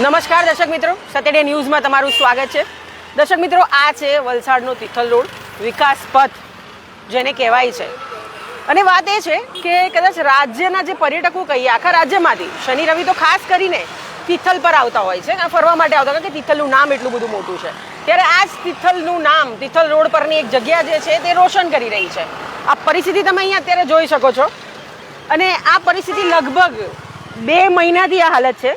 નમસ્કાર દર્શક મિત્રો. સતેડે ન્યૂઝમાં તમારું સ્વાગત છે. દર્શક મિત્રો, આ છે વલસાડનો તિથલ રોડ વિકાસ પથ, જેને કહેવાય છે. અને વાત એ છે કે કદાચ રાજ્યના જે પર્યટકો કહીએ આખા રાજ્યમાંથી, શનિ, રવિ તો ખાસ કરીને તિથલ પર આવતા હોય છે ફરવા માટે આવતા હોય કે તિથલનું નામ એટલું બધું મોટું છે. ત્યારે આ જ તિથલનું નામ, તિથલ રોડ પરની એક જગ્યા જે છે, તે રોશન કરી રહી છે. આ પરિસ્થિતિ તમે અહીંયા અત્યારે જોઈ શકો છો. અને આ પરિસ્થિતિ લગભગ બે મહિનાથી આ હાલત છે.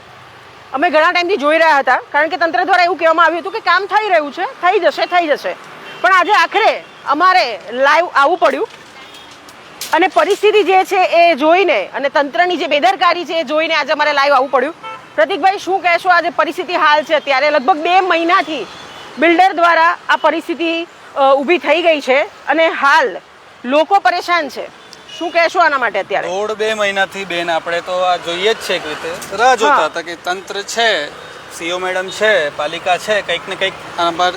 અમે ઘણા ટાઈમથી જોઈ રહ્યા હતા, કારણ કે તંત્ર દ્વારા એવું કહેવામાં આવ્યું હતું કે કામ થઈ રહ્યું છે, થઈ જશે થઈ જશે. પણ આજે આખરે અમારે લાઈવ આવવું પડ્યું. અને પરિસ્થિતિ જે છે એ જોઈને અને તંત્રની જે બેદરકારી છે એ જોઈને આજે અમારે લાઈવ આવવું પડ્યું. પ્રતિકભાઈ, શું કહેશો આજે પરિસ્થિતિ હાલ છે અત્યારે? લગભગ બે મહિનાથી બિલ્ડર દ્વારા આ પરિસ્થિતિ ઊભી થઈ ગઈ છે અને હાલ લોકો પરેશાન છે. શું કહેશો આના માટે અત્યારે? દોઢ બે મહિનાથી બેન આપણે તો આ જોઈએ જ છે એક રીતે. રાહ જોતા હતા કે તંત્ર છે સીઓ મેડમ છે પાલિકા છે કંઈક ને કંઈક આના પર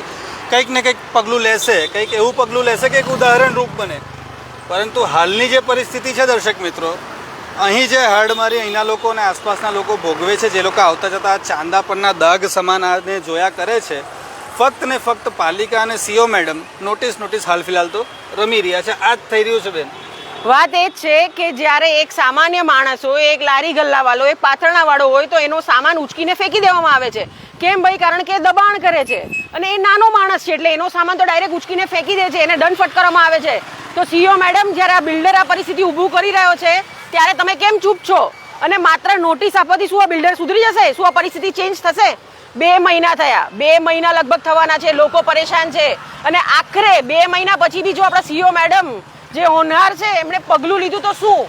કંઈક ને કંઈક પગલું લેશે કંઈક એવું પગલું લેશે કે એક ઉદાહરણ રૂપ બને. પરંતુ હાલની જે પરિસ્થિતિ છે દર્શક મિત્રો અહીં જે હાડમારી અહીંના લોકો અને આસપાસના લોકો ભોગવે છે જે લોકો આવતા જતા ચાંદા પરના દાગ સમાન આને જોયા કરે છે ફક્ત ને ફક્ત પાલિકા અને સીઓ મેડમ નોટિસ નોટિસ હાલ ફિલહાલ તો રમી રહ્યા છે. આ જ થઈ રહ્યું છે બેન. વાત એ જ છે કે જ્યારે એક સામાન્ય માણસ હોય, એક લારી ગલ્લાવાળો, એક પાથરણાવાળો હોય, તો એનો સામાન ઉચકીને ફેંકી દેવામાં આવે છે. કેમ ભાઈ? કારણ કે દબાણ કરે છે. અને એ નાનો માણસ છે, એટલે એનો સામાન તો ડાયરેક્ટ ઉચકીને ફેંકી દે છે, એને દંડ ફટકારવામાં આવે છે. તો સીઓ મેડમ, જ્યારે આ બિલ્ડર આ પરિસ્થિતિ ઊભું કરી રહ્યો છે, ત્યારે તમે કેમ ચૂપ છો? અને માત્ર નોટિસ આપવાથી શું આ બિલ્ડર સુધરી જશે? શું આ પરિસ્થિતિ ચેન્જ થશે? બે મહિના થયા. બે મહિના લગભગ થવાના છે. લોકો પરેશાન છે. અને આખરે બે મહિના પછી બી જો આપણા સીઓ મેડમ જે હોનાર છે એમણે પગલું લીધું તો શું?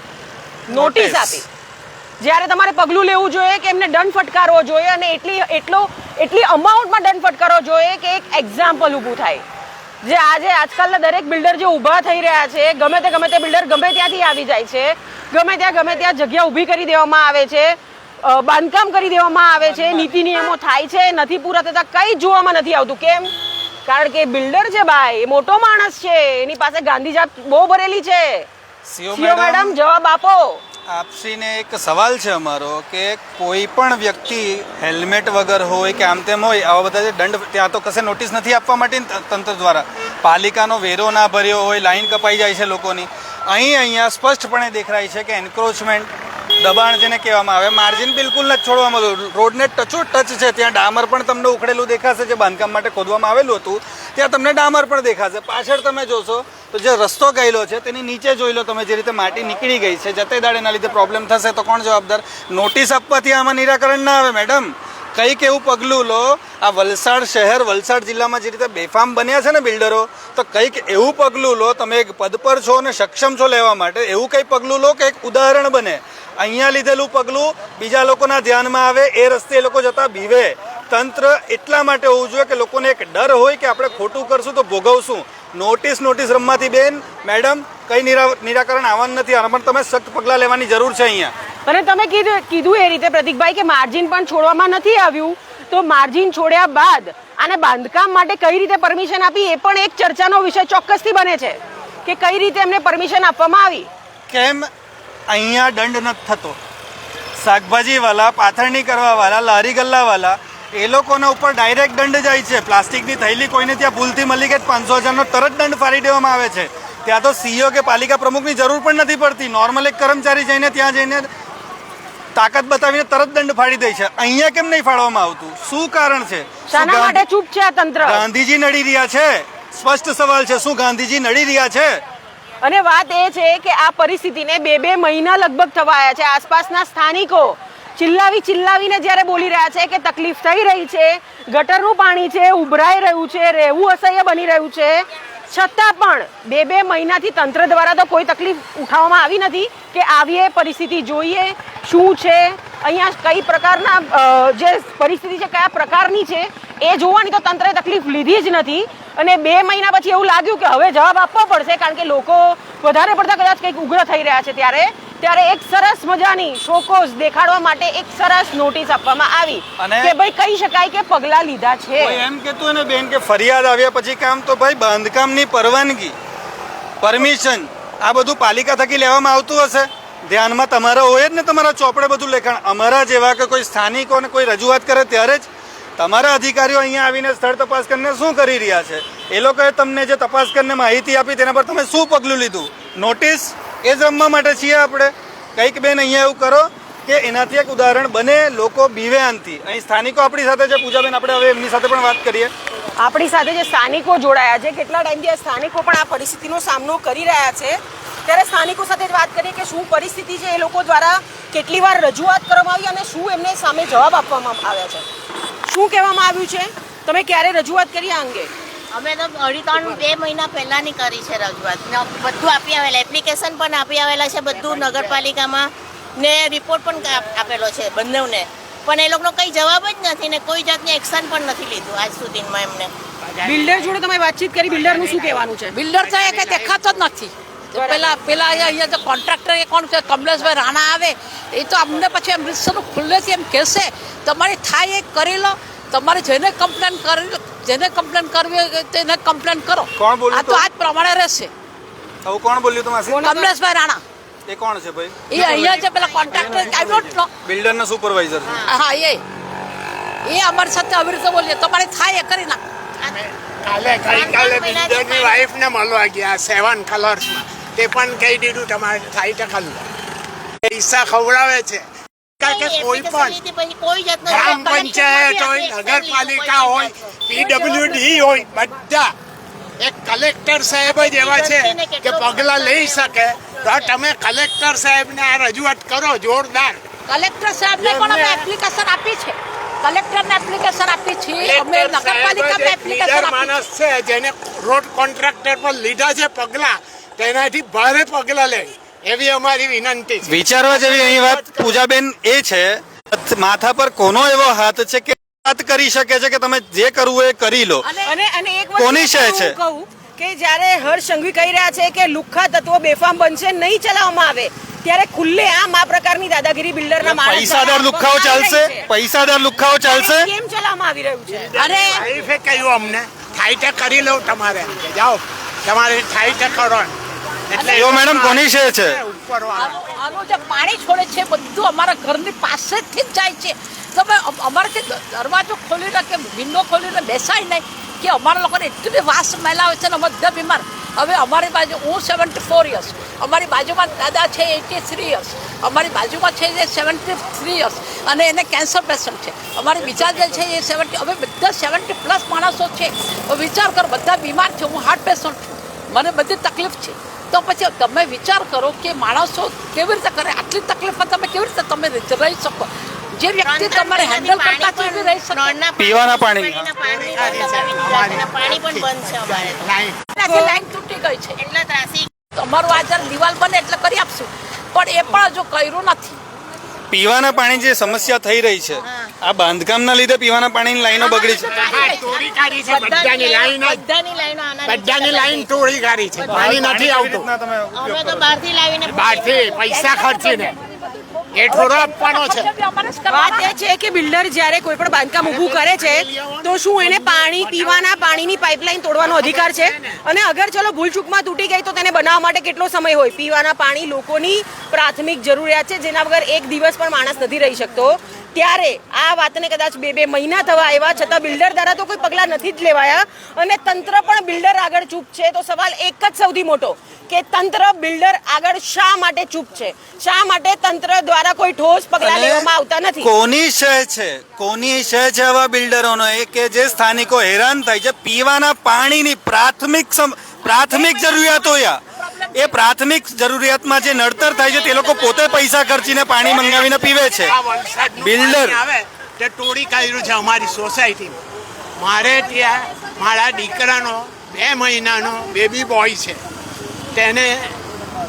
નોટિસ. આપી. જ્યારે તમારે પગલું લેવું જોઈએ કે એમને દંડ ફટકારવો જોઈએ અને એટલી એટલો એટલી અમાઉન્ટમાં દંડ ફટકારવો જોઈએ કે એક એક્ઝામ્પલ ઊભું થાય. જે આજે આજકાલના દરેક બિલ્ડર જે ઊભા થઈ રહ્યા છે ગમે તે ગમે તે બિલ્ડર ગમે ત્યાંથી આવી જાય છે ગમે ત્યાં ગમે ત્યાં જગ્યા ઊભી કરી દેવામાં આવે છે બાંધકામ કરી દેવામાં આવે છે નીતિ નિયમો થાય છે નથી પૂરા થતા કંઈ જોવામાં નથી આવતું. કેમ? કારણ કે બિલ્ડર છે ભાઈ એ મોટો માણસ છે. એની પાસે ગાંધીજાત બહુ ભરેલી છે. સીઓ મેડમ મેડમ જવાબ આપો. આપસીને એક સવાલ છે અમારો કે કોઈ પણ વ્યક્તિ હેલ્મેટ વગર હોય કે આમ તેમ હોય આવા બધા જે દંડ ત્યાં તો કશે નોટિસ નથી આપવા માટે તંત્ર દ્વારા. પાલિકાનો વેરો ના ભર્યો હોય લાઈન કપાઈ જાય છે લોકોની. અહીં અહીંયા સ્પષ્ટપણે દેખાય છે કે એન્ક્રોચમેન્ટ દબાણ જેને કહેવામાં આવે માર્જિન બિલકુલ નથી છોડવામાં આવ્યું. રોડને ટચો ટચ છે, ત્યાં ડામર પણ તમને ઉખડેલું દેખાશે, જે બાંધકામ માટે ખોદવામાં આવેલું હતું, ત્યાં તમને ડામર પણ દેખાશે. પાછળ તમે જોશો તો જે રસ્તો ગયેલો છે, તેની નીચે જોઈ લો તમે જે રીતે માટી નીકળી ગઈ છે. જતે દાડે એના લીધે પ્રોબ્લેમ થશે તો કોણ જવાબદાર? નોટિસ આપવાથી આમાં નિરાકરણ ના આવે મેડમ કંઈક એવું પગલું લો, આ વલસાડ શહેર, વલસાડ જિલ્લામાં જે રીતે બેફામ બન્યા છે ને બિલ્ડરો, તો કંઈક એવું પગલું લો, તમે એક પદ પર છો અને સક્ષમ છો લેવા માટે, એવું કંઈ પગલું લો કે એક ઉદાહરણ બને. અહીંયા લીધેલું પગલું બીજા લોકોના ધ્યાનમાં આવે, એ રસ્તે એ લોકો જતા બીવે. તંત્ર એટલા માટે હોવું જોઈએ કે લોકોને એક ડર હોય કે આપણે ખોટું કરશું તો ભોગવશું. નોટિસ નોટિસ રમવાથી બેન, મેડમ, કંઈ નિરા, નિરાકરણ આવવાનું નથી, આના પણ તમે સખ્ત પગલાં લેવાની જરૂર છે અહીંયા. અને તમે કીધું કીધું એ રીતે પ્રતિકભાઈ કે માર્જિન પણ છોડવામાં નથી આવ્યું. તો માર્જિન છોડ્યા બાદ આને બાંધકામ માટે કઈ રીતે પરમિશન આપી એ પણ એક ચર્ચાનો વિષય ચોક્કસથી બને છે કે કઈ રીતે એમને પરમિશન આપવામાં આવી. કેમ અહીંયા દંડ નથી થતો? શાકભાજીવાલા, પાથરણી કરવાવાળા લારી ગલ્લાવાળા એ લોકોના ઉપર ડાયરેક્ટ દંડ જાય છે. પ્લાસ્ટિકની થયેલી કોઈને ત્યાં ભૂલથી મળી કે પાંચસો હજારનો તરત દંડ ફાડી દેવામાં આવે છે. ત્યાં તો સીઈઓ કે પાલિકા પ્રમુખની જરૂર પણ નથી પડતી. નોર્મલ એક કર્મચારી જઈને ત્યાં જઈને તાકાત બતાવીને તરત દંડ ફાડી દે છે. અહીંયા કેમ નહીં ફાડવામાં આવતું? શું કારણ છે? શાના માટે ચૂપ છે આ તંત્ર? ગાંધીજી નડી રહ્યા છે? સ્પષ્ટ સવાલ છે શું ગાંધીજી નડી રહ્યા છે? અને વાત એ છે કે આ પરિસ્થિતિને બે બે મહિના લગભગ થવાયા છે. આસપાસના સ્થાનિકો ચિલ્લાવી ચિલ્લાવીને જ્યારે બોલી રહ્યા છે કે તકલીફ થઈ રહી છે ગટરનું પાણી છે ઉભરાઈ રહ્યું છે રહેવું અસહ્ય બની રહ્યું છે છતાં પણ બે બે મહિનાથી તંત્ર દ્વારા તો કોઈ તકલીફ ઉઠાવવામાં આવી નથી કે આવીએ પરિસ્થિતિ જોઈએ, શું છે અહીંયા કઈ પ્રકારના જે પરિસ્થિતિ છે કયા પ્રકારની છે એ જોવાની તો તંત્રે તકલીફ લીધી જ નથી. અને બે મહિના પછી એવું લાગ્યું કે હવે જવાબ આપવો પડશે કારણ કે લોકો વધારે પડતા કદાચ કંઈક ઉગ્ર થઈ રહ્યા છે ત્યારે. ત્યારે એક સરસ મજાની શોકોસ દેખાડવા માટે એક સરસ નોટિસ આપવામાં આવી કે ભાઈ કહી શકાય કે પગલા લીધા છે. એમ એમ કહેતું ને બેન કે ફરિયાદ આવ્યા પછી કામ તો ભાઈ બાંધકામની પરવાનગી પરમિશન આ બધું પાલિકા થકી લેવામાં આવતું હશે. ધ્યાનમાં તમારા હોય જ ને તમારા ચોપડે બધું લેખાણ. અમારા જેવા કે કોઈ સ્થાનિકોને કોઈ રજૂઆત કરે ત્યારે જ તમારા અધિકારીઓ અહીંયા આવીને સ્થળ તપાસ કરીને શું કરી રહ્યા છે? એ લોકોએ તમને જે તપાસ કરીને માહિતી આપી તેના પર તમે શું પગલું લીધું? નોટિસ એ જ રમવા માટે છીએ આપણે. કંઈક બેન અહીંયા એવું કરો કે એનાથી એક ઉદાહરણ બને, લોકો બીવે આનથી. અહીં સ્થાનિકો આપણી સાથે છે. પૂજાબેન, આપણે હવે એમની સાથે પણ વાત કરીએ. આપણી સાથે જે સ્થાનિકો જોડાયા છે, કેટલા ટાઈમથી આ સ્થાનિકો પણ આ પરિસ્થિતિનો સામનો કરી રહ્યા છે. ત્યારે સ્થાનિકો સાથે વાત કરીએ કે શું પરિસ્થિતિ છે એ લોકો દ્વારા કેટલી વાર રજૂઆત કરવામાં આવી અને શું એમને સામે જવાબ આપવામાં આવ્યા છે? શું કહેવામાં આવ્યું છે? તમે ક્યારે રજૂઆત કરી આ અંગે? અમે તો અઢી ત્રણ બે મહિના પહેલાંની કરી છે રજૂઆત. બધું આપી આવેલા એપ્લિકેશન પણ આપી આવેલા છે બધું નગરપાલિકામાં. ને રિપોર્ટ પણ આપેલો છે બંનેવને. પણ એ લોકોનો કંઈ જવાબ જ નથી ને કોઈ જાતની એક્શન પણ નથી લીધું આજ સુધીમાં એમને. બિલ્ડર જોડે તમે વાતચીત કરી બિલ્ડરનું શું કહેવાનું છે? બિલ્ડર તો એ કંઈ દેખાતો જ નથી. પેલા પેલા અહીંયા અહીંયા જે કોન્ટ્રાક્ટર એ કોણ છે? કમલેશભાઈ રાણા આવે. એ તો અમને પછી અમૃતસરનું ખુલ્લેથી એમ કહેશે તમારી થાય એ કરી લો. તમારે જેને કમ્પ્લેન કરી જેને કમ્પ્લેન કરવી હોય તેને કમ્પ્લેન કરો. કોણ બોલ્યું આ તો? આજ પ્રમાણે રહેશે. આવું કોણ બોલ્યું તમારે કમલેશભાઈ રાણા. એ કોણ છે ભાઈ? એ અહીંયા છે પેલા કોન્ટ્રાક્ટર આઈ ડોન્ટ નો બિલ્ડરના સુપરવાઇઝર હા એ. એ અમારી સાથે આવી રીતે બોલીએ. તમારે થાય એ કરી નાખ. કાલે ગઈકાલે બિલ્ડરની વાઈફને મળવા ગયા સેવન કલર્સમાં તે પણ કહી દીધું તમારે સાઈ ટકા પૈસા ખવડાવે છે. કોઈ પણ ગ્રામ પંચાયત હોય નગરપાલિકા હોય પીડબ્લ્યુડી હોય બધા. એક કલેક્ટર સાહેબ જ એવા છે કે પગલાં લઈ શકે. તો તમે કલેક્ટર સાહેબને આ રજૂઆત કરો જોરદાર. કલેક્ટર સાહેબને પણ અમે એપ્લિકેશન આપી છે. કલેક્ટરને એપ્લિકેશન આપી છે. અમે નગરપાલિકામાં એપ્લિકેશન માણસ છે. જેને રોડ કોન્ટ્રાક્ટર પર લીધા છે પગલા તેનાથી ભારે પગલા લે. એવી અમારી વિનંતી છે. વિચારવા જેવી અહીં વાત પૂજાબેન એ છે માથા પર કોનો એવો હાથ છે કે વાત કરી શકે છે કે તમે જે કરવું એ કરી લો. અને અને એક કોની છે? છે? કે જ્યારે હર્ષ સંઘવી કહી રહ્યા છે કે લુખ્ખા તત્વો બેફામ બનશે નહીં ચલાવવામાં આવે ત્યારે ખુલ્લે આમ આ પ્રકારની દાદાગીરી બિલ્ડરના માણસ પૈસાદાર લુખાઓ ચાલશે? પૈસાદાર લુખાઓ ચાલશે? કેમ ચલાવવામાં આવી રહ્યું છે? અરે વાઈફે કહ્યું અમને થાય તે કરી લઉં તમારે જાઓ તમારે થાય તે કરો. એટલે એવો મેડમ કોની છે છે? ઉપરવાળા આનું જે પાણી છોડે છે બધું અમારા ઘરની પાસેથી જ જાય છે. તમે અમ- અમારાથી દરવાજો ખોલીને કે વિન્ડો ખોલીને બેસાય નહીં. કે અમારા લોકોને એટલી વાસ વાસ મેલાવે છે ને બધા બીમાર. હવે અમારી બાજુ હું સેવન્ટી ફોર યર્સ અમારી બાજુમાં દાદા છે એટી થ્રી યર્સ અમારી બાજુમાં છે જે સેવન્ટી થ્રી યર્સ અને એને કેન્સર પેશન્ટ છે. અમારી બીજા જે છે એ સેવન્ટી હવે બધા સેવન્ટી પ્લસ માણસો છે. વિચાર કરો, બધા બીમાર છે, હું હાર્ટ પેશન્ટ છું. મને બધી તકલીફ છે. તો પછી તમે વિચાર કરો કે માણસો કેવી રીતે કરે? આટલી તકલીફમાં તમે કેવી રીતે તમે રહી શકો? જે વ્યક્તિ તમારે હેન્ડલ કરતા કેવી રહી શકે. નળના પીવાના પાણી. પાણી. પાણી પણ બંધ છે અમારે. લાઈન તૂટી ગઈ છે. એટલા ત્રાસી તમારું આ જ્યારે દિવાલ બને એટલે કરી આપશું. પણ એ પણ હજુ કર્યું નથી. પીવાના પાણી જે સમસ્યા થઈ રહી છે આ બાંધકામના લીધે પીવાના પાણીની લાઈનો બગડી છે. બધાની લાઈન બધાની બધાની લાઈન તોડી કાઢી છે પાણી નથી આવતું. અમે તો બહારથી લાવીને બહારથી પૈસા ખર્ચીને. એ થોડો આપવાનો છે. વાત એ છે કે બિલ્ડર જ્યારે કોઈ પણ બાંધકામ ઊભું કરે છે તો શું એને પાણી પીવાના પાણીની પાઇપલાઇન તોડવાનો અધિકાર છે? અને અગર ચલો ભૂલચૂકમાં તૂટી ગઈ તો તેને બનાવવા માટે કેટલો સમય હોય? પીવાના પાણી લોકોની પ્રાથમિક જરૂરિયાત છે જેના વગર એક દિવસ પણ માણસ નથી રહી શકતો. ત્યારે આ વાતને કદાચ બે બે મહિના થવા આવ્યા છતાં બિલ્ડર દ્વારા તો કોઈ પગલાં નથી જ લેવાયા. અને તંત્ર પણ બિલ્ડર આગળ ચૂપ છે. તો સવાલ એક જ સૌથી મોટો કે તંત્ર બિલ્ડર આગળ શા માટે ચૂપ છે? શા માટે તંત્ર દ્વારા કોઈ ઠોસ પગલાં લેવામાં આવતા નથી? કોની શય છે? કોની શય છે આવા બિલ્ડરોનો? એ કે જે સ્થાનિકો હેરાન થાય છે પીવાના પાણીની પ્રાથમિક પ્રાથમિક જરૂરિયાતો યા. એ પ્રાથમિક જરૂરિયાતમાં જે નડતર થાય છે તે લોકો પોતે પૈસા ખર્ચીને પાણી મંગાવીને પીવે છે. બિલ્ડર. આવે તે તોડી કાઢ્યું છે અમારી સોસાયટી મારે ત્યાં મારા દીકરાનો બે મહિનાનો બેબી બોય છે. તેને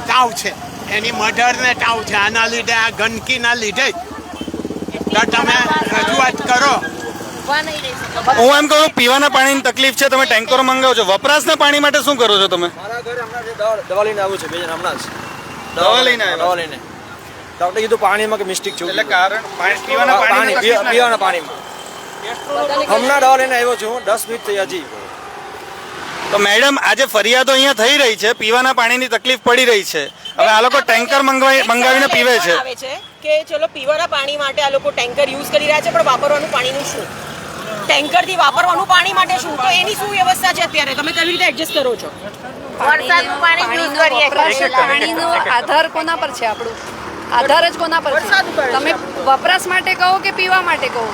તાવ છે. એની મધરને તાવ છે. આના લીધે આ ગંદકીના લીધે જ. તો તમે રજૂઆત કરો. હું એમ કહું પીવાના પાણીની તકલીફ છે તમે ટેન્કરો મંગાવો છો. વપરાશના પાણી માટે શું કરો છો તમે? મારા ઘરે હમણાં દવા દવા લઈને આવ્યું છે બે જણ હમણાં જ. દવા લઈને આવ્યા? દવા લઈને. ડોક્ટર કીધું પાણીમાં કે મિસ્ટેક છે એટલે કારણ? પાણી પીવાના પાણી પીવાના પાણીમાં. હમણાં દવા લઈને આવ્યો છું દસ મિનિટ થઈ હજી. તો મેડમ આજે ફરિયાદો અહીંયા થઈ રહી છે પીવાના પાણીની તકલીફ પડી રહી છે. હવે આ લોકો ટેન્કર મંગાવીને પીવે છે. છે કે ચલો પીવાના પાણી માટે આ લોકો ટેન્કર યુઝ કરી રહ્યા છે પણ વાપરવાનું પાણીનું શું? ટેન્કરથી વાપરવાનું પાણી માટે શું? તો એની શું વ્યવસ્થા છે અત્યારે? તમે કેવી રીતે એડજસ્ટ કરો છો? વરસાદનું પાણી યુઝ કરીએ. પાણીનો આધાર કોના પર છે આપણું? આધાર જ કોના પર છે? તમે વપરાશ માટે કહો કે પીવા માટે કહો?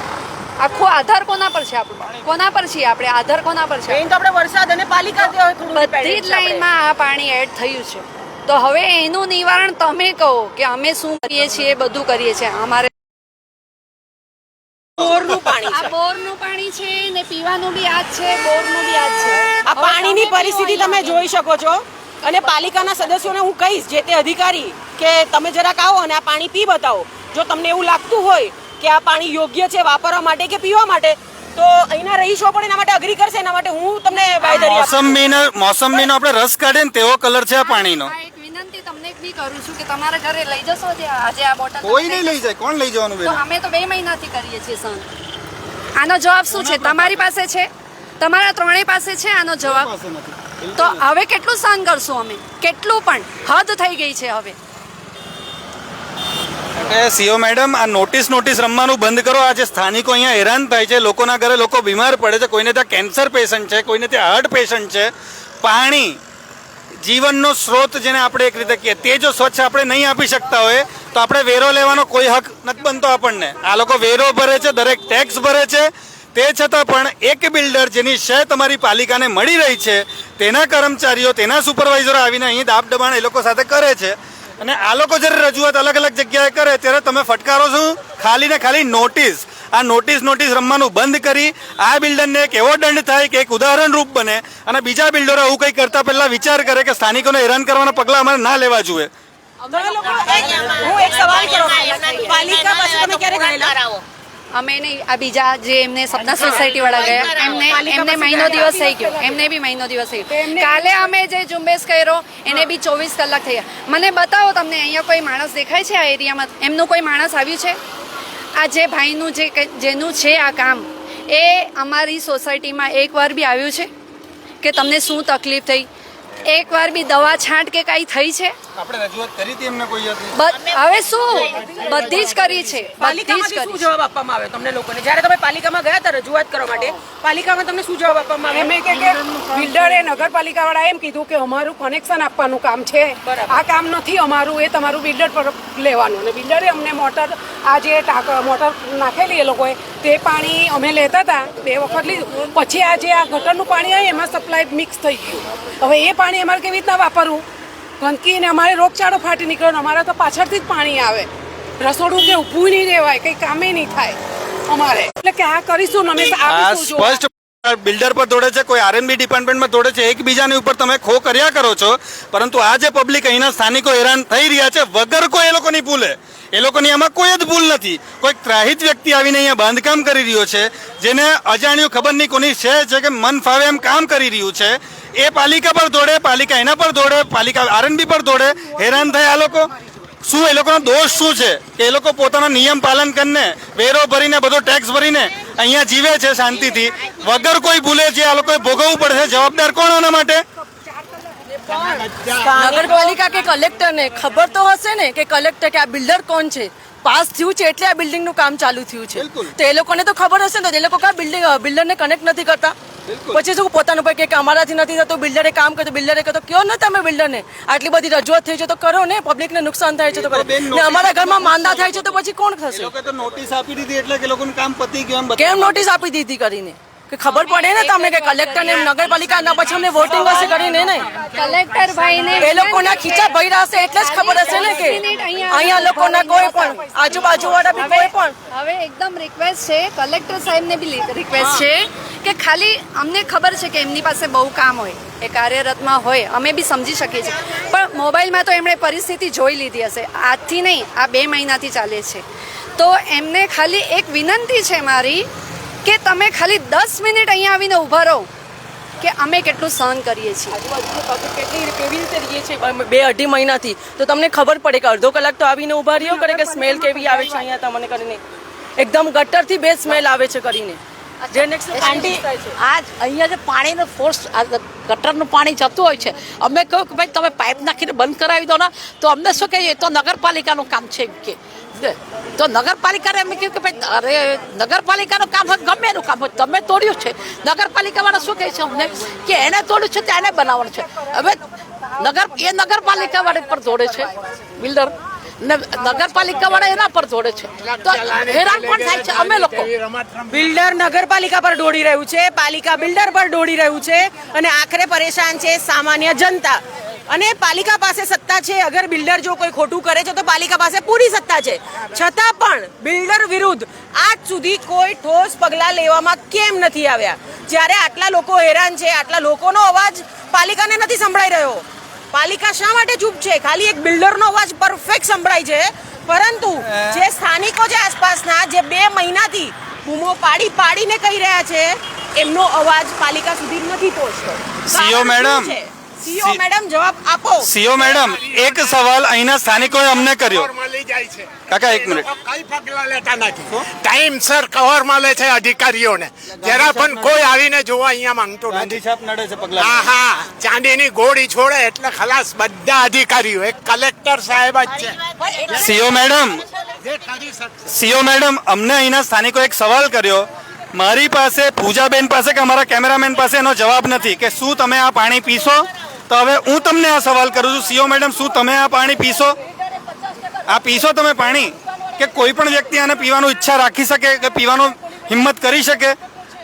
આખો આધાર કોના પર છે આપણું? કોના પર છીએ આપણે? આધાર કોના પર છે? તો આપણે વરસાદ અને પાલિકા જે બધી જ લાઈનમાં આ પાણી એડ થયું છે. તો હવે એનું નિવારણ તમે કહો કે અમે શું કરીએ છીએ બધું કરીએ છીએ. અમારે બોરનું પાણી આ બોરનું પાણી છે ને પીવાનું બી આ છે બોરનું બી આ છે. આ પાણીની પરિસ્થિતિ તમે જોઈ શકો છો. અને પાલિકાના સદસ્યોને હું કહીશ જે તે અધિકારી કે તમે જરાક આવો અને આ પાણી પી બતાવો. જો તમને એવું લાગતું હોય કે આ પાણી યોગ્ય છે વાપરવા માટે કે પીવા માટે તો અહીંના રહીશો પણ એના માટે અગ્રી કરશે. એના માટે હું તમને આપું. મોસંબીનો મોસંબીનો આપણે રસ કાઢે ને તેવો કલર છે આ પાણીનો. તમને બી કરું છું કે તમારા ઘરે લઈ જશો જે આજે આ બોટલ કોઈ નહીં લઈ જાય કોણ લઈ જવાનું તો અમે તો બે મહિનાથી કરીએ છીએ સન આનો જવાબ શું છે? તમારી પાસે છે? તમારા ત્રણેય પાસે છે આનો જવાબ? તો હવે કેટલું સહન કરશું અમે? કેટલું પણ? હદ થઈ ગઈ છે હવે. એ સીઓ મેડમ આ નોટિસ નોટિસ રમવાનું બંધ કરો. આજે સ્થાનિકો અહીંયા હેરાન થાય છે લોકોના ઘરે લોકો બીમાર પડે છે. કોઈને ત્યાં કેન્સર પેશન્ટ છે કોઈને ત્યાં હાર્ટ પેશન્ટ છે. પાણી જીવનનો સ્ત્રોત જેને આપણે એક રીતે કહીએ, તે જો સ્વચ્છ આપણે નહીં આપી શકતા હોય, તો આપણે વેરો લેવાનો કોઈ હક નથી બનતો આપણને. આ લોકો વેરો ભરે છે, દરેક ટેક્સ ભરે છે. તે છતાં પણ એક બિલ્ડર જેની શય તમારી પાલિકાને મળી રહી છે, તેના કર્મચારીઓ, તેના સુપરવાઇઝરો આવીને અહીં દાબ દબાણ એ લોકો સાથે કરે છે. અને આ લોકો જ્યારે રજૂઆત અલગ અલગ જગ્યાએ કરે, ત્યારે તમે ફટકારો છો ખાલી ને ખાલી નોટિસ આ નોટિસ નોટિસ રમવાનું બંધ કરી આ બિલ્ડરને એક એવો દંડ થાય કે એક ઉદાહરણ રૂપ બને અને બીજા બિલ્ડરો આવું કંઈ કરતા પહેલા વિચાર કરે કે સ્થાનિકોને હેરાન કરવાના પગલાં અમારે ના લેવા જોઈએ. હું સવાલ કરો. પાલિકા પાસે તમે ક્યારે ગયેલા? કરાવો અમે નહીં આ બીજા જે એમને સપના સોસાયટી વાળા ગયા એમને એમને મહિનો દિવસ થઈ ગયો. એમને બી મહિનો દિવસ થઈ ગયો. કાલે અમે જે ઝુંબેશ કર્યો એને બી ચોવીસ કલાક થયા મને બતાવો તમને અહીંયા કોઈ માણસ દેખાય છે આ એરિયામાં? એમનું કોઈ માણસ આવ્યું છે? આ જે ભાઈનું જે જેનું છે આ કામ, એ અમારી સોસાયટીમાં એકવાર બી આવ્યું છે કે તમને શું તકલીફ થઈ? એકવાર બી દવા છાંટ કે કાંઈ થઈ છે? આપણે રજૂઆત કરી હતી એમને કોઈ બ- હવે શું? બધી જ કરી છે. બધી જ કરી જવાબ આપવામાં આવે તમને લોકોને? જ્યારે તમે પાલિકામાં ગયા હતા રજૂઆત કરવા માટે પાલિકામાં તમને શું જવાબ આપવામાં આવે? એમ કે કે બિલ્ડરે નગરપાલિકા વાળા એમ કીધું કે અમારું કનેક્શન આપવાનું કામ છે. આ કામ નથી અમારું એ તમારું બિલ્ડર પર લેવાનું. અને બિલ્ડરે અમને મોટર આ જે મોટર નાખેલી એ લોકોએ તે પાણી અમે લેતા હતા બે વખત લીધું. પછી આ જે આ ગટરનું પાણી આવે એમાં સપ્લાય મિક્સ થઈ ગયું. હવે એ પાણી અમારે કેવી રીતના વાપરવું? ગંદકી ને અમારે રોગચાળો ફાટી નીકળ્યો અમારા તો પાછળથી જ પાણી આવે. રસોડું કે ઊભું નહીં રહેવાય કંઈ કામે નહીં થાય અમારે. એટલે કે આ કરીશું ને અમે સ્પષ્ટ બિલ્ડર પર દોડે છે કોઈ આરએનબી ડિપાર્ટમેન્ટમાં દોડે છે એકબીજાની ઉપર તમે ખો કર્યા કરો છો. પરંતુ આ જે પબ્લિક અહીંના સ્થાનિકો હેરાન થઈ રહ્યા છે વગર કોઈ એ લોકોની ભૂલે. એ લોકોની આમાં કોઈ જ ભૂલ નથી. કોઈ ત્રાહિત વ્યક્તિ આવીને અહીંયા બાંધકામ કરી રહ્યો છે, જેને અજાણ્યું ખબર નહીં કોની છે છે કે મન ફાવે એમ કામ કરી રહ્યું છે. એ પાલિકા પર દોડે, પાલિકા એના પર દોડે, પાલિકા આરએનબી પર દોડે. હેરાન થાય આ લોકો. શું એ લોકોનો દોષ શું છે? કે એ લોકો પોતાના નિયમ પાલન કરીને, વેરો ભરીને, બધો ટેક્સ ભરીને અહીંયા જીવે છે શાંતિથી. વગર કોઈ ભૂલે જે આ લોકોએ ભોગવવું પડશે, જવાબદાર કોણ આના માટે? નગરપાલિકા કે કલેક્ટરને? ખબર તો હશે ને કે કલેક્ટર કે આ બિલ્ડર કોણ છે? પાસ થયું છે એટલે આ બિલ્ડિંગનું કામ ચાલુ થયું છે. તો એ લોકોને તો ખબર હશે ને તો એ લોકો કા બિલ્ડિંગ બિલ્ડરને કનેક્ટ નથી કરતા? પછી શું પોતાનું પર કે અમારાથી નથી થતું? બિલ્ડરે કામ કર્યું બિલ્ડરે કહ્યું કયો ને તમે બિલ્ડરને? આટલી બધી રજૂઆત થઈ છે તો કરો ને પબ્લિકને નુકસાન થાય છે તો કરો. ને અમારા ઘરમાં માંદા થાય છે તો પછી કોણ થશે? નોટિસ આપી દીધી એટલે કે લોકોનું કામ પતી ગયું કેમ નોટિસ આપી દીધી કરીને? કે ખબર પડે ને તમને કે કલેક્ટરને નગરપાલિકા ના પછી અમને વોટિંગ હશે કરીને નહીં? કલેક્ટર ભાઈને એ લોકોના ખીચા ભર્યા હશે એટલે જ ખબર હશે ને કે અહીંયા લોકોના કોઈ પણ આજુબાજુ વાળા બી કોઈ પણ. હવે એકદમ રિક્વેસ્ટ છે કલેક્ટર સાહેબને બી રિક્વેસ્ટ છે કે ખાલી અમને ખબર છે કે એમની પાસે બહુ કામ હોય એ કાર્યરતમાં હોય અમે બી સમજી શકીએ છીએ. પણ મોબાઈલમાં તો એમણે પરિસ્થિતિ જોઈ લીધી હશે. આજથી નહીં આ બે મહિનાથી ચાલે છે. તો એમને ખાલી એક વિનંતી છે મારી કે તમે ખાલી દસ મિનિટ અહીંયા આવીને ઊભા રહો કે અમે કેટલું સહન કરીએ છીએ. કેવી રીતે રહીએ છીએ? બે અઢી મહિનાથી. તો તમને ખબર પડે કે અડધો કલાક તો આવીને ઊભા રહ્યો કરે કે સ્મેલ કેવી આવે છે અહીંયા તમને કરીને. એકદમ ગટરથી બે સ્મેલ આવે છે કરીને. જે આંટી આજ અહીંયા જે પાણીનો ફોર્સ ગટરનું પાણી જતું હોય છે અમે કહ્યું કે ભાઈ તમે પાઇપ નાખીને બંધ કરાવી દો ને તો અમને શું કહીએ? તો નગરપાલિકાનું કામ છે એમ કે. તો નગરપાલિકાને અમે કહ્યું કે ભાઈ, અરે, નગરપાલિકાનું કામ હોય, ગમે એનું કામ હોય, તમે તોડ્યું છે. નગરપાલિકાવાળા શું કહે છે? અમને કે એને તોડ્યું છે તેને બનાવવાનું છે. હવે નગર, એ નગરપાલિકાવાળા પર દોડે છે, બિલ્ડર. નગરપાલિકા વાળા એના પર જોડે છે. તો હેરાન પણ થાય છે? અમે લોકો. બિલ્ડર નગરપાલિકા પર દોડી રહ્યું છે, પાલિકા બિલ્ડર પર દોડી રહ્યું છે અને આખરે પરેશાન છે સામાન્ય જનતા. અને પાલિકા પાસે સત્તા છે. અગર બિલ્ડર જો કોઈ ખોટું કરે છે તો પાલિકા પાસે પૂરી સત્તા છે. છતાં પણ બિલ્ડર વિરુદ્ધ આજ સુધી કોઈ ઠોસ પગલાં લેવામાં કેમ નથી આવ્યા? જ્યારે આટલા લોકો હેરાન છે આટલા લોકોનો અવાજ પાલિકાને નથી સંભળાઈ રહ્યો. પાલિકા શા માટે ચૂપ છે? ખાલી એક બિલ્ડરનો અવાજ પરફેક્ટ સંભળાય છે. પરંતુ જે સ્થાનિકો છે આસપાસના જે બે મહિનાથી બૂમો પાડી પાડીને કહી રહ્યા છે એમનો અવાજ પાલિકા સુધી નથી પહોંચતો. CO madam. સીઓ મેડમ જવાબ આપો. સીઓ મેડમ એક સવાલ અહીંના સ્થાનિકોએ અમને કર્યો. કાકા, એક મિનિટ. કઈ પગલા લેતા નથી. ટાઈમસર કવર મળે છે અધિકારીઓને. જરા પણ કોઈ આવીને જોવા અહીંયા માંગતો નથી. છાપ નડે છે પગલા હા હા. ચાંદીની ગોળી છોડે એટલે ખલાસ બધા અધિકારીઓ. એક કલેક્ટર સાહેબ જ છે. CO madam. સીઓ મેડમ અમને અહીંના સ્થાનિકો એક સવાલ કર્યો. મારી પાસે પૂજાબેન પાસે કે અમારા કેમેરામેન પાસે એનો જવાબ નથી કે શું તમે આ પાણી પીશો? તો હવે હું તમને આ સવાલ કરું છું. સીઓ મેડમ, શું તમે આ પાણી પીશો? આ પીશો તમે પાણી? કે કોઈ પણ વ્યક્તિ આને પીવાનું ઈચ્છા રાખી શકે, કે પીવાનો હિંમત કરી શકે?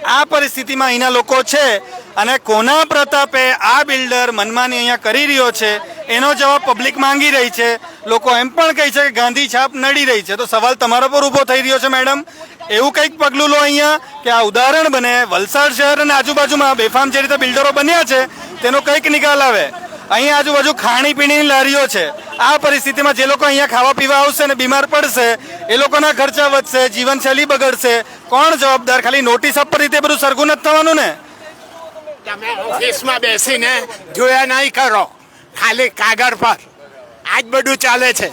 આ પરિસ્થિતિમાં અહીંના લોકો છે અને કોના પ્રતાપે આ બિલ્ડર મનમાની અહીંયા કરી રહ્યો છે, એનો જવાબ પબ્લિક માંગી રહી છે. લોકો એમ પણ કહે છે કે ગાંધી છાપ નડી રહી છે. તો સવાલ તમારા પર ઊભો થઈ રહ્યો છે, મેડમ. એવું કંઈક પગલું લો અહીંયા કે આ ઉદાહરણ બને. વલસાડ શહેર અને આજુબાજુમાં બેફામ જે રીતે બિલ્ડરો બન્યા છે, તેનો કંઈક નિકાલ આવે. અહીં આજુબાજુ ખાણીપીણીની લારીઓ છે. આ પરિસ્થિતિમાં જે લોકો અહીંયા ખાવા પીવા આવશે ને બીમાર પડશે, એ લોકોના ખર્ચા વધશે, જીવનશૈલી બગડશે. કોણ જવાબદાર? ખાલી નોટિસ આપવા રીતે બધું સરખું નથી થવાનું ને? તમે ઓફિસમાં બેસીને જોયા નહીં કરો. ખાલી કાગળ પર. આજ બધું ચાલે છે.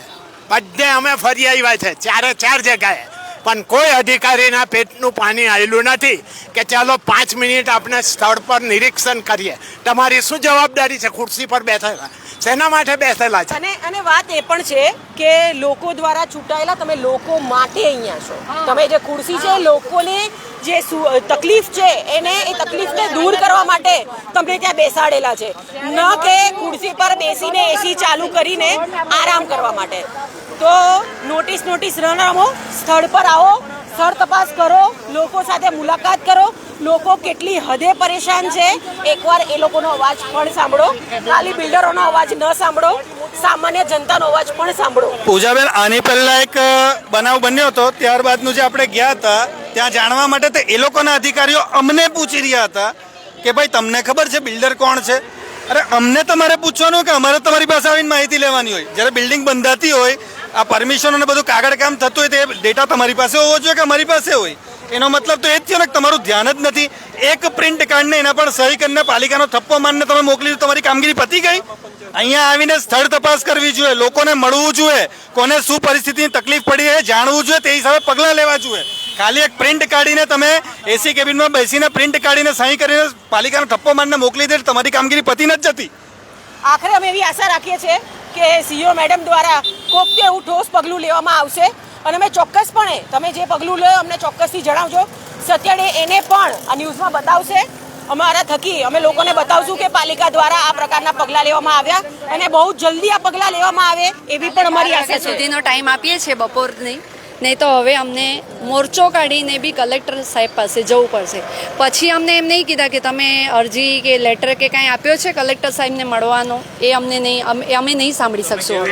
બધે અમે ફરી આવ્યા છે. ચારે ચાર જગ્યાએ. પણ કોઈ અધિકારીના પેટનું પાણી આવેલું નથી કે ચાલો પાંચ મિનિટ આપણે સ્થળ પર નિરીક્ષણ કરીએ. તમારી શું જવાબદારી છે? ખુરશી પર બેઠેલા. શેના માટે બેઠેલા છે? અને અને વાત એ પણ છે કે લોકો દ્વારા ચૂંટાયેલા તમે લોકો માટે અહીંયા છો. તમે જે ખુરશી છે લોકોને જે તકલીફ છે એને એ તકલીફને દૂર કરવા માટે તમને ત્યાં બેસાડેલા છે. ન કે ખુરશી પર બેસીને એસી ચાલુ કરીને આરામ કરવા માટે. તો નોટિસ નોટિસ ન રમો, સ્થળ પર આવો, સ્થળ તપાસ કરો, લોકો સાથે મુલાકાત કરો. લોકો કેટલી હદે પરેશાન છે. એકવાર એ લોકોનો અવાજ પણ સાંભળો. ખાલી બિલ્ડરોનો અવાજ ન સાંભળો. સામાન્ય જનતાનો અવાજ પણ સાંભળો. પૂજાબેન, આની પહેલા એક બનાવ બન્યો હતો, ત્યારબાદનું જે આપણે ગયા હતા, ત્યાં જાણવા માટે તે એ લોકોના અધિકારીઓ અમને પૂછી રહ્યા હતા કે ભાઈ, તમને ખબર છે બિલ્ડર કોણ છે? અરે, અમને તમારે પૂછવાનું કે અમારે તમારી પાસે આવીને માહિતી લેવાની હોય. જ્યારે બિલ્ડિંગ બંધાતી હોય, આ પરમિશન અને બધું કાગળ કામ થતું હોય તે ડેટા તમારી પાસે હોવો જોઈએ કે અમારી પાસે હોય? એનો મતલબ તો એ જ થયો ને તમારું ધ્યાન જ નથી. એક પ્રિન્ટ કાઢને એના પણ સહી કરીને પાલિકાનો થપ્પો માનને તમે મોકલી તમારી કામગીરી પતી ગઈ? અહીંયા આવીને સ્થળ તપાસ કરવી જોઈએ, લોકોને મળવું જોઈએ, કોને શું પરિસ્થિતિની તકલીફ પડી છે જાણવું જોઈએ, તે હિસાબે પગલાં લેવા જોઈએ. ખાલી એક પ્રિન્ટ કાઢીને તમે એસી કેબિનમાં બેસીને પ્રિન્ટ કાઢીને સહી કરીને પાલિકાનો થપ્પો મારને મોકલી દે તમારી કામગીરી પતી નથી જતી. આખરે અમે એવી આશા રાખીએ છીએ કે સીઓ મેડમ દ્વારા કોઈક તો એવું ઠોસ પગલું લેવામાં આવશે. અને અમે ચોક્કસપણે તમે જે પગલું લો અમને ચોક્કસથી જણાવજો. સત્યડે એને પણ આ ન્યૂઝમાં બતાવશે. અમારા થકી અમે લોકોને બતાવશું કે પાલિકા દ્વારા આ પ્રકારના પગલાં લેવામાં આવ્યા અને બહુ જલ્દી આ પગલાં લેવામાં આવે એવી પણ અમારી આશા સુધીનો ટાઈમ આપીએ છીએ બપોરની. નહીં તો હવે અમને મોરચો કાઢીને બી કલેક્ટર સાહેબ પાસે જવું પડશે. પછી અમને એમ નહીં કીધા કે તમે અરજી કે લેટર કે કાંઈ આપ્યો છે કલેક્ટર સાહેબને મળવાનો? એ અમને નહીં અમે- એ અમે નહીં સાંભળી શકશું.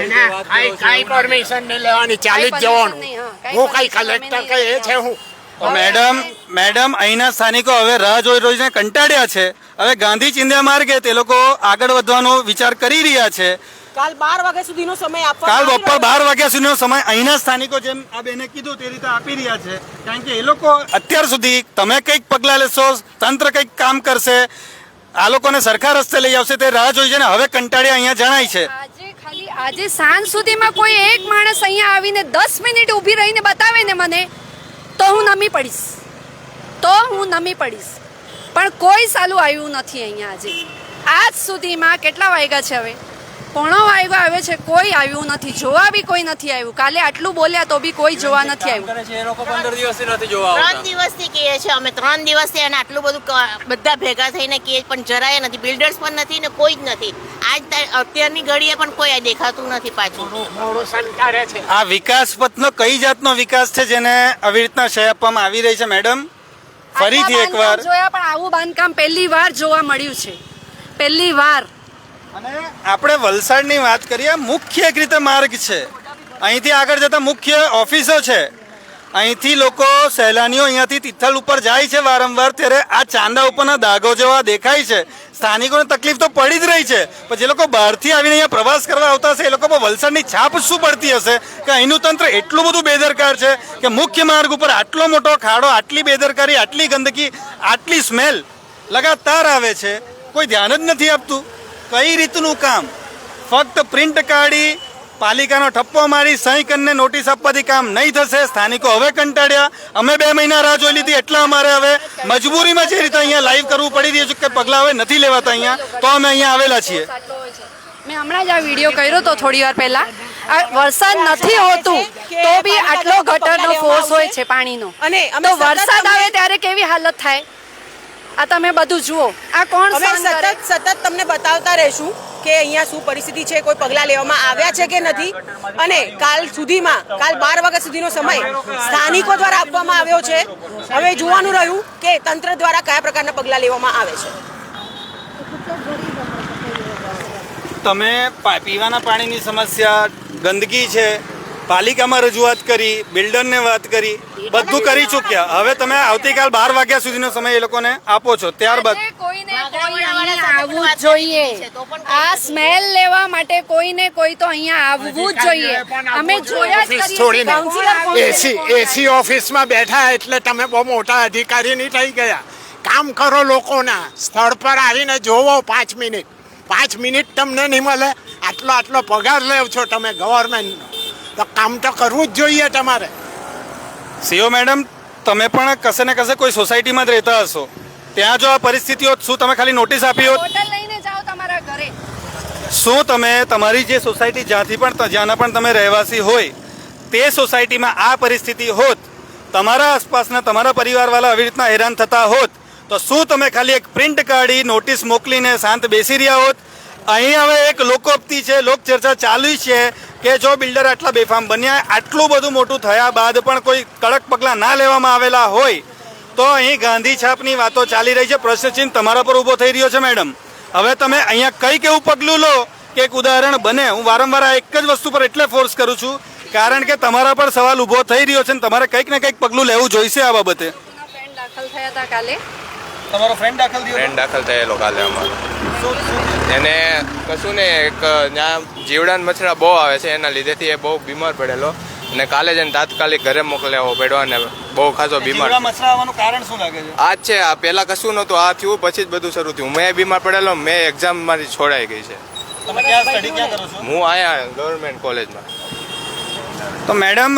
કાંઈ કાંઈ પરમિશન નહીં લેવાની ચાલી જ જવાનું. નહીં, કાંઈ હું કઈ કલેક્ટર એ છે હું? મેડમ મેડમ અહીંના સ્થાનિકો હવે રાહ જોઈ રોઈને કંટાળ્યા છે. હવે ગાંધી ચિંધ્યા માર્ગે તે લોકો આગળ વધવાનો વિચાર કરી રહ્યા છે. કાલ બાર વાગ્યા સુધીનો સમય કાલ આપવામાં બપોર બાર વાગ્યા સુધીનો સમય અહીંના સ્થાનિકો જેમ આ બેને કીધું તે રીતે આપી રહ્યા છે. કારણ કે એ લોકો અત્યાર સુધી તમે કંઈક પગલાં લેશો તંત્ર કંઈક કામ કરશે આ લોકોને સરખા રસ્તે લઈ આવશે તે રાહ જોઈ છે ને હવે કંટાળ્યા અહીંયા જણાય છે. આજે ખાલી આજે સાંજ સુધીમાં કોઈ એક માણસ અહીંયા આવીને દસ મિનિટ ઊભી રહીને બતાવે ને મને તો હું નમી પડીશ. તો તો હું નમી પડીશ. પણ કોઈ સાલું આવ્યું નથી અહીંયા આજે. આજ સુધીમાં કેટલા વાગ્યા છે હવે? પોણો વાગ્યા આવે છે કોઈ આવ્યું નથી જોવા બી કોઈ નથી આવ્યું. કાલે આટલું બોલ્યા તો બી કોઈ જોવા નથી આવ્યું. એ લોકો પંદર દિવસથી નથી જોવા દિવસથી કહીએ છીએ અમે ત્રણ દિવસથી અને આટલું બધું બધા ભેગા થઈને કહે પણ જરાય નથી બિલ્ડર્સ પણ નથી ને કોઈ જ નથી. આજ અત્યારની ઘડીએ પણ કોઈ દેખાતું નથી પાછું. છે. આ વિકાસ પથનો કઈ જાતનો વિકાસ છે જેને આવી રીતના શય આપવામાં આવી રહી છે મેડમ? ફરીથી એકવાર. જોયા પણ આવું બાંધકામ પહેલી વાર જોવા મળ્યું છે. પહેલી વાર. અને આપણે વલસાડની વાત કરીએ, મુખ્ય એક રીતે માર્ગ છે. અહીંથી આગળ જતા મુખ્ય ઓફિસો છે. અહીંથી લોકો સહેલાણીઓ અહીંયાથી તિથલ ઉપર જાય છે વારંવાર, ત્યારે આ ચાંદા ઉપરના દાગો જેવા દેખાય છે. સ્થાનિકોને તકલીફ તો પડી જ રહી છે, પણ જે લોકો બહારથી આવીને અહીંયા પ્રવાસ કરવા આવતા હશે, એ લોકો પર વલસાડની છાપ શું પડતી હશે? કે અહીંનું તંત્ર એટલું બધું બેદરકાર છે કે મુખ્ય માર્ગ ઉપર આટલો મોટો ખાડો, આટલી બેદરકારી, આટલી ગંદકી, આટલી સ્મેલ લગાતાર આવે છે, કોઈ ધ્યાન જ નથી આપતું. કઈ રીતનું કામ? ફક્ત પ્રિન્ટ કાઢી પાલિકાનો ઠપ્પો મારી સહી કરીને નોટિસ આપવાથી કામ નહીં થશે. સ્થાનિકો હવે કંટાળ્યા. અમે બે મહિના રાહ જોઈ લીધી એટલા અમારે હવે મજબૂરીમાં જે રીતે અહીંયા લાઈવ કરવું પડી રહ્યું છે કે પગલાં હવે નથી લેવાતા અહીંયા તો અમે અહીંયા આવેલા છીએ. મેં હમણાં જ આ વીડિયો કર્યો તો થોડી વાર પહેલા. આ વરસાદ નથી હોતું તો બી આટલો ગટરનો ફોર્સ હોય છે પાણીનો. અને તો વરસાદ આવે ત્યારે કેવી હાલત થાય? આ તમે બધું જુઓ. આ કોણ અમે સતત સતત તમને બતાવતા રહીશું કે અહીંયા શું પરિસ્થિતિ છે કોઈ પગલાં લેવામાં આવ્યા છે કે નથી? અને કાલ સુધીમાં કાલ બાર વાગ્યા સુધીનો સમય સ્થાનિકો દ્વારા આપવામાં આવ્યો છે. હવે જોવાનું રહ્યું કે તંત્ર દ્વારા કયા પ્રકારના પગલાં લેવામાં આવે છે. તમે પીવાના પાણીની સમસ્યા ગંદકી છે પાલિકામાં રજૂઆત કરી બિલ્ડરને વાત કરી બધું કરી ચૂક્યા. હવે તમે આવતીકાલ બાર વાગ્યા સુધીનો સમય એ લોકોને આપો છો. ત્યારબાદ આવવું જોઈએ. આ સ્મેલ લેવા માટે કોઈને કોઈ તો અહીંયા આવવું જ જોઈએ. અમે જોયા એસી એસી ઓફિસમાં બેઠા એટલે તમે બહુ મોટા અધિકારી નહીં થઈ ગયા. કામ કરો લોકોના. સ્થળ પર આવીને જોવો પાંચ મિનિટ. પાંચ મિનિટ તમને નહીં મળે. આટલો આટલો પગાર લેવ છો તમે ગવર્મેન્ટનો તો કામ તો કરવું જ જોઈએ તમારે. સીઓ મેડમ તમે પણ કશે ને કશે કોઈ સોસાયટીમાં જ રહેતા હશો. ત્યાં જો આ પરિસ્થિતિ હોત શું તમે ખાલી નોટિસ આપી હોત? હોટલ લઈને જાઓ તમારા ઘરે. શું તમે તમારી જે સોસાયટી જ્યાંથી પણ જ્યાંના પણ તમે રહેવાસી હોય તે સોસાયટીમાં આ પરિસ્થિતિ હોત તમારા આસપાસના તમારા પરિવારવાળા આવી રીતના હેરાન થતા હોત તો શું તમે ખાલી એક પ્રિન્ટ કાઢી નોટિસ મોકલીને શાંત બેસી રહ્યા હોત? અહીં હવે એક લોકોક્તિ છે, લોકચર્ચા ચાલુ છે કે જો બિલ્ડર આટલા બેફામ બન્યા, આટલું બધું મોટું થયા બાદ પણ કોઈ કડક પગલાં ના લેવામાં આવેલા હોય, તો અહીં ગાંધી છાપની વાતો ચાલી રહી છે. પ્રશ્નચિહ્ન તમારા પર ઊભો થઈ રહ્યો છે, મેડમ. હવે તમે અહીંયા કંઈક એવું પગલું લો કે એક ઉદાહરણ બને. હું વારંવાર આ એક જ વસ્તુ પર એટલે ફોર્સ કરું છું, કારણ કે તમારા પર સવાલ ઊભો થઈ રહ્યો છે ને તમારે કંઈક ને કંઈક પગલું લેવું જોઈશે આ બાબતે. દાખલ થયા હતા કાલે. તમારો ફ્રેન્ડ દાખલ થયો ફ્રેન્ડ દાખલ થયેલો કાલે અમારો એને કશું ને એક ત્યાં જીવડાન મચ્છરા બહુ આવે છે એના લીધેથી એ બહુ બીમાર પડેલો. અને કાલે જ એને તાત્કાલિક ઘરે મોકલાવવો પડ્યો અને બહુ ખાસો બીમાર મચ્છરા આવવાનું કારણ શું લાગે છે? આ જ છે આ પહેલા કશું નહોતું આ થયું પછી જ બધું શરૂ થયું. મેં બીમાર પડેલો મેં એક્ઝામ મારી છોડાઈ ગઈ છે. તમે ક્યાં સ્ટડી ક્યાં કરો છો? હું આયા ગવર્મેન્ટ કોલેજમાં તો મેડમ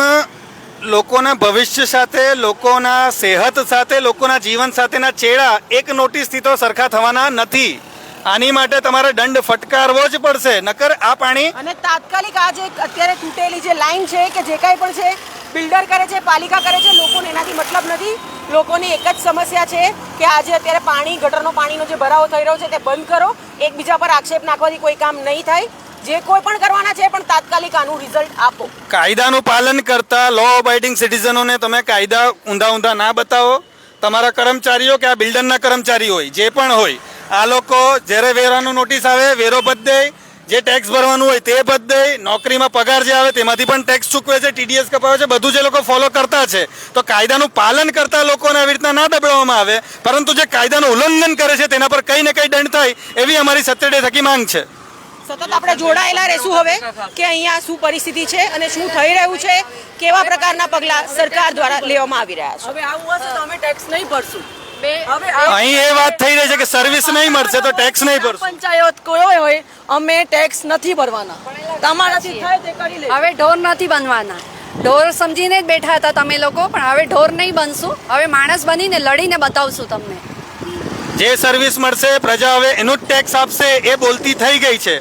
લોકોના ભવિષ્ય સાથે, લોકોના સેહત સાથે, લોકોના જીવન સાથેના ચેડા એક નોટિસથી તો સરખા થવાના નથી. આની માટે તમારે દંડ ફટકારવો જ પડશે. નકર આ પાણી અને તાત્કાલિક આ જે અત્યારે તૂટેલી જે લાઈન છે કે જે કાંઈ પણ છે, બિલ્ડર કરે છે, પાલિકા કરે છે, લોકોને એનાથી મતલબ નથી. લોકોની એક જ સમસ્યા છે કે આજે અત્યારે પાણી, ગટરનો પાણીનો જે ભરાવો થઈ રહ્યો છે તે બંધ કરો. એકબીજા પર આક્ષેપ નાખવાથી કોઈ કામ નહીં થાય. જે કોઈ પણ કરવાના છે પણ તાત્કાલિક આનું રિઝલ્ટ આપો. કાયદાનું પાલન કરતા લો અબાઇડિંગ સિટીઝનોને તમે કાયદા ઊંધા ઊંધા ના બતાવો. તમારા કર્મચારીઓ કે આ બિલ્ડરના કર્મચારી હોય, જે પણ હોય, આ લોકો જ્યારે વેરાનું નોટિસ આવે, વેરો બધ દે, જે ટેક્સ ભરવાનું હોય તે બધ દે, નોકરીમાં પગાર જે આવે તેમાંથી પણ ટેક્સ ચૂકવે છે ટીડીએસ કપાવે છે, બધું જે લોકો ફોલો કરતા છે. તો કાયદાનું પાલન કરતા લોકોને આવી રીતના ના દબાવવામાં આવે, પરંતુ જે કાયદાનું ઉલ્લંઘન કરે છે તેના પર કંઈ ને કંઈ દંડ થાય એવી અમારી સત્તરડે થકી માંગ છે. સતત આપણે જોડાયેલા રહેશું હવે કે અહીંયા શું પરિસ્થિતિ છે અને શું થઈ રહ્યું છે કેવા પ્રકારના પગલાં સરકાર દ્વારા લેવામાં આવી રહ્યા છે? હવે આવું હશે તો અમે ટેક્સ નહીં ભરશું. બે હવે આ- અહીં એ વાત થઈ રહી છે કે સર્વિસ નહીં મળશે તો ટેક્સ નહીં ભરશું. પંચાયત કોઈ હોય અમે ટેક્સ નથી ભરવાના. તમારાથી થાય તે કરી લે. હવે ઢોર નથી બનવાના. ઢોર સમજીને જ બેઠા હતા તમે લોકો પણ હવે ઢોર નહીં બનશું. હવે માણસ બનીને લડીને બતાવશું તમને. જે સર્વિસ મળશે, પ્રજા હવે એનું જ ટેક્સ આપશે, એ બોલતી થઈ ગઈ છે.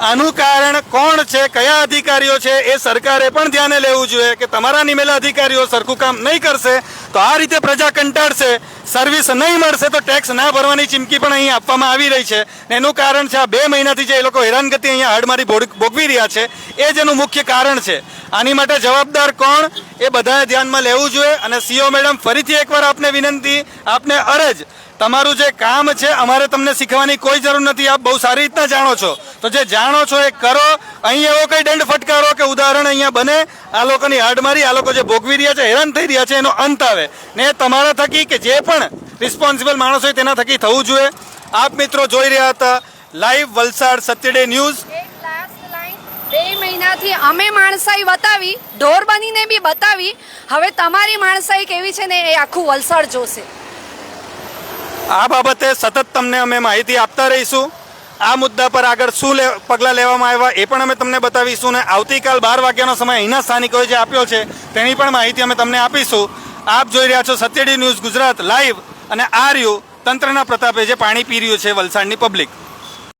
આનું કારણ કોણ છે, કયા અધિકારીઓ છે, એ સરકારે પણ ધ્યાને લેવું જોઈએ કે તમારા નિમેલા અધિકારીઓ સરખું કામ નહીં કરશે, તો આ રીતે પ્રજા કંટાળશે. સર્વિસ નહીં મળશે તો ટેક્સ ના ભરવાની ચીમકી પણ અહીં આપવામાં આવી રહી છે. ને એનું કારણ છે આ બે મહિનાથી જે એ લોકો હેરાનગતિ અહીંયા હાડમારી ભોગ- ભોગવી રહ્યા છે, એ જ એનું મુખ્ય કારણ છે. આની માટે જવાબદાર કોણ? એ બધાએ ધ્યાનમાં લેવું જોઈએ અને સીઓ મેડમ, ફરીથી એકવાર આપને વિનંતી, આપને અરજ. તમારું જે કામ છે, અમારે તમને શીખવાની કોઈ જરૂર નથી. આપ બહુ સારી રીતના જાણો છો. તો જે જાણો છો એ કરો. અહીં એવો કઈ દંડ ફટકારો કે ઉદાહરણ અહીંયા બને. આ લોકોની હાડમારી, આ લોકો જે ભોગવી રહ્યા છે, હેરાન થઈ રહ્યા છે, એનો અંત આવે. ને તમારા થકી કે જે પણ રિસ્પોન્સિબલ માણસ હોય તેના થકી થવું જોઈએ. આપ મિત્રો જોઈ રહ્યા હતા લાઈવ વલસાડ સત્યડે ન્યૂઝ બે મહિનાથી અમે માણસાઈ બતાવી ઢોર બનીને બી બતાવી. હવે તમારી માણસાઈ કેવી છે ને એ આખું વલસાડ જોશે. આ બાબતે સતત તમને અમે માહિતી આપતા રહીશું. આ મુદ્દા પર આગળ શું પગલાં લેવામાં આવ્યા એ પણ અમે તમને બતાવીશું ને આવતીકાલ બાર વાગ્યાનો સમય અહીંના સ્થાનિકોએ જે આપ્યો છે તેની પણ માહિતી અમે તમને આપીશું. આપ જોઈ રહ્યા છો સત્યડી ન્યૂઝ ગુજરાત, લાઈવ અને આ રહ્યું તંત્રના પ્રતાપે જે પાણી પી રહ્યું છે વલસાડની પબ્લિક.